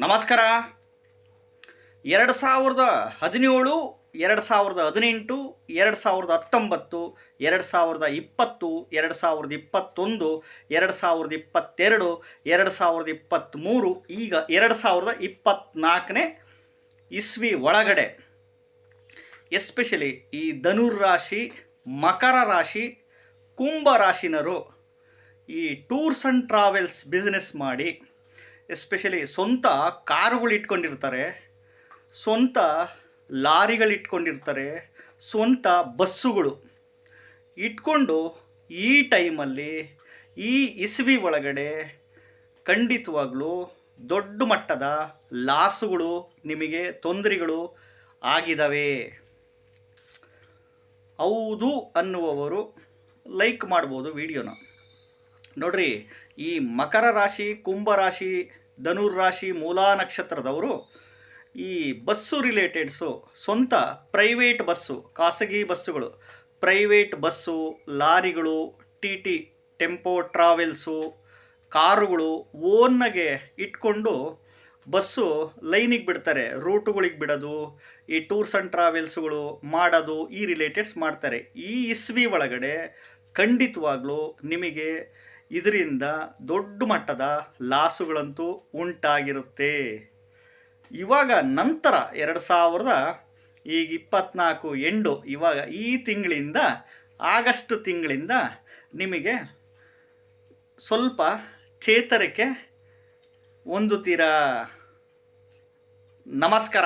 ನಮಸ್ಕಾರ. ಎರಡು ಸಾವಿರದ ಹದಿನೇಳು, ಎರಡು ಸಾವಿರದ ಹದಿನೆಂಟು, ಎರಡು ಸಾವಿರದ ಹತ್ತೊಂಬತ್ತು, ಎರಡು ಸಾವಿರದ ಇಪ್ಪತ್ತು, ಎರಡು ಸಾವಿರದ ಇಪ್ಪತ್ತೊಂದು, ಎರಡು ಸಾವಿರದ ಇಪ್ಪತ್ತೆರಡು, ಎರಡು ಸಾವಿರದ ಇಪ್ಪತ್ತ್ಮೂರು, ಈಗ ಎರಡು ಸಾವಿರದ ಇಪ್ಪತ್ತ್ನಾಲ್ಕನೇ ಇಸ್ವಿ ಒಳಗಡೆ. ಎಸ್ಪೆಷಲಿ ಈ ಧನುರ್ ರಾಶಿ, ಮಕರ ರಾಶಿ, ಕುಂಭ ರಾಶಿನರು ಈ ಟೂರ್ಸ್ ಆ್ಯಂಡ್ ಟ್ರಾವೆಲ್ಸ್ ಬಿಸ್ನೆಸ್ ಮಾಡಿ ಎಸ್ಪೆಷಲಿ ಸ್ವಂತ ಕಾರುಗಳು ಇಟ್ಕೊಂಡಿರ್ತಾರೆ, ಸ್ವಂತ ಲಾರಿಗಳು ಇಟ್ಕೊಂಡಿರ್ತಾರೆ, ಸ್ವಂತ ಬಸ್ಸುಗಳು. ಇಟ್ಕೊಂಡು ಈ ಟೈಮಲ್ಲಿ ಈ ಇಸ್ವಿ ಒಳಗಡೆ ಖಂಡಿತವಾಗ್ಲೂ ದೊಡ್ಡ ಮಟ್ಟದ ಲಾಸುಗಳು ನಿಮಗೆ ತೊಂದರೆಗಳು ಆಗಿದ್ದಾವೆ ಹೌದು ಅನ್ನುವವರು ಲೈಕ್ ಮಾಡ್ಬೋದು ವಿಡಿಯೋನ. ನೋಡ್ರಿ, ಈ ಮಕರ ರಾಶಿ, ಕುಂಭ ರಾಶಿ ಧನುರ್ ರಾಶಿ ಮೂಲಾ ನಕ್ಷತ್ರದವರು ಈ ಬಸ್ಸು ರಿಲೇಟೆಡ್ಸು ಸ್ವಂತ ಪ್ರೈವೇಟ್ ಬಸ್ಸು, ಖಾಸಗಿ ಬಸ್ಸುಗಳು. ಪ್ರೈವೇಟ್ ಬಸ್ಸು, ಲಾರಿಗಳು, ಟಿ ಟಿ, ಟೆಂಪೋ ಟ್ರಾವೆಲ್ಸು, ಕಾರುಗಳು ಓನ್ನಾಗೆ ಇಟ್ಕೊಂಡು ಬಸ್ಸು ಲೈನಿಗೆ ಬಿಡ್ತಾರೆ, ರೂಟುಗಳಿಗೆ ಬಿಡೋದು, ಈ ಟೂರ್ಸ್ ಆ್ಯಂಡ್ ಟ್ರಾವೆಲ್ಸ್ಗಳು ಮಾಡೋದು ಈ ರಿಲೇಟೆಡ್ಸ್ ಮಾಡ್ತಾರೆ. ಈ ಇಸ್ವಿ ಒಳಗಡೆ ಖಂಡಿತವಾಗ್ಲೂ ನಿಮಗೆ ಇದರಿಂದ ದೊಡ್ಡ ಮಟ್ಟದ ಲಾಸುಗಳಂತೂ ಉಂಟಾಗಿರುತ್ತೆ. ಇವಾಗ ನಂತರ ಎರಡು ಸಾವಿರದ ಈಗ ಇಪ್ಪತ್ತ್ನಾಲ್ಕು ಎಂಡು, ಇವಾಗ ಈ ತಿಂಗಳಿಂದ, ಆಗಸ್ಟ್ ತಿಂಗಳಿಂದ ನಿಮಗೆ ಸ್ವಲ್ಪ ಚೇತರಿಕೆ ಹೊಂದುತ್ತೀರಾ ನಮಸ್ಕಾರ.